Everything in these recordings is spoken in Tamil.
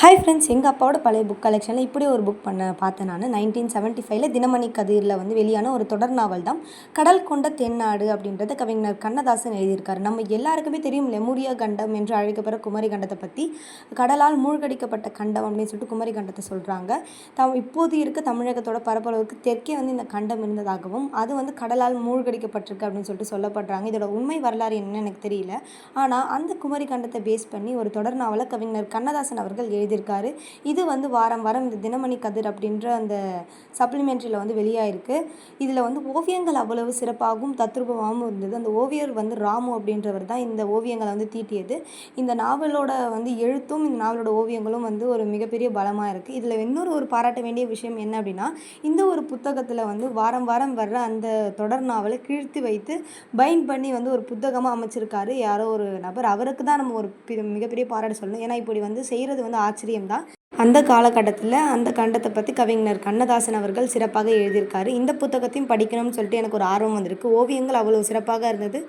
ஹாய் ஃப்ரெண்ட்ஸ் எங்கள் அப்பாவோட பழைய புக் கலெக்ஷனில் இப்படி ஒரு புக் பண்ண பார்த்தேன் நான். நைன்டீன் செவன்ட்டி ஃபைவ்ல தினமணி கதிரில் வந்து வெளியான ஒரு தொடர் நாவல் தான் கடல் கொண்ட தென்னாடு அப்படின்றத கவிஞர் கண்ணதாசன் எழுதியிருக்காரு. நம்ம எல்லாருக்குமே தெரியும் லெமுரியா கண்டம் என்று அழைக்கப்படுற குமரி கண்டத்தை பற்றி கடலால் மூழ்கடிக்கப்பட்ட கண்டம் அப்படின்னு சொல்லிட்டு குமரி கண்டத்தை சொல்கிறாங்க தம் இப்போது இருக்க தமிழகத்தோட பரப்பளவுக்கு தெற்கே வந்து இந்த கண்டம் இருந்ததாகவும் அது வந்து கடலால் மூழ்கடிக்கப்பட்டிருக்கு அப்படின்னு சொல்லிட்டு சொல்லப்படுறாங்க. இதோட உண்மை வரலாறு என்னன்னு எனக்கு தெரியல. ஆனால் அந்த குமரி கண்டத்தை பேஸ் பண்ணி ஒரு தொடர் நாவலை கவிஞர் கண்ணதாசன் அவர்கள் எழுதி எழுதியிருக்காரு. இது வந்து வாரம் வாரம் இந்த தினமணி கதிர் அப்படின்ற அந்த சப்ளிமெண்ட்ரியில் வந்து வெளியாயிருக்கு. இதில் வந்து ஓவியங்கள் அவ்வளவு சிறப்பாகவும் தத்ரூபமாகவும் இருந்தது. அந்த ஓவியர் வந்து ராமு அப்படின்றவர் தான் இந்த ஓவியங்களை வந்து தீட்டியது. இந்த நாவலோட வந்து எழுத்தும் இந்த நாவலோட ஓவியங்களும் வந்து ஒரு மிகப்பெரிய பலமாக இருக்குது இதில் இன்னொரு ஒரு பாராட்ட வேண்டிய விஷயம் என்ன அப்படின்னா இந்த ஒரு புத்தகத்தில் வந்து வாரம் வாரம் வர்ற அந்த தொடர் நாவலை கீழ்த்தி வைத்து பைண்ட் பண்ணி வந்து ஒரு புத்தகமாக அமைச்சிருக்காரு யாரோ ஒரு நபர். அவருக்கு தான் நம்ம ஒரு மிகப்பெரிய பாராட்டு சொல்லணும். ஏன்னா இப்படி வந்து செய்கிறது வந்து ஆச்சரியம்தான் அந்த காலகட்டத்தில் அந்த கண்டத்தை பற்றி கவிஞர் கண்ணதாசன் அவர்கள் சிறப்பாக எழுதியிருக்காரு. இந்த புத்தகத்தையும் படிக்கணும்னு சொல்லிட்டு எனக்கு ஒரு ஆர்வம் வந்திருக்கு. ஓவியங்கள் அவ்வளோ சிறப்பாக இருந்தது.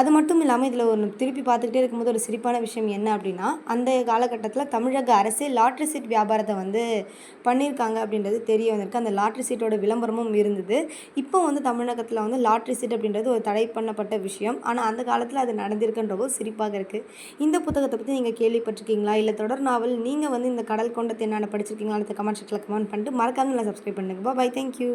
அது மட்டும் இல்லாமல் இதில் ஒரு திருப்பி பார்த்துக்கிட்டே இருக்கும்போது ஒரு சிரிப்பான விஷயம் என்ன அப்படின்னா அந்த காலகட்டத்தில் தமிழக அரசே லாட்ரி சீட் வியாபாரத்தை வந்து பண்ணியிருக்காங்க அப்படின்றது தெரிய வந்திருக்கு. அந்த லாட்ரி சீட்டோட விளம்பரமும் இருந்தது. இப்போ வந்து தமிழகத்தில் வந்து லாட்ரி சீட் அப்படின்றது ஒரு தடை பண்ணப்பட்ட விஷயம். ஆனால் அந்த காலத்தில் அது நடந்திருக்குன்றவோ சிரிப்பாக இருக்குது இந்த புத்தகத்தை பற்றி நீங்கள் கேள்விப்பட்டிருக்கீங்களா? இல்லை தொடர் நாவல் நீங்கள் வந்து இந்த கடல் கொண்ட தென்னான படிச்சிருக்கீங்களா அடுத்த கமெண்ட் செக்ஷனில் கமெண்ட் பண்ணிட்டு மறக்காமல் இல்லை சப்ஸ்கிரைப் பண்ணுங்க. By thank you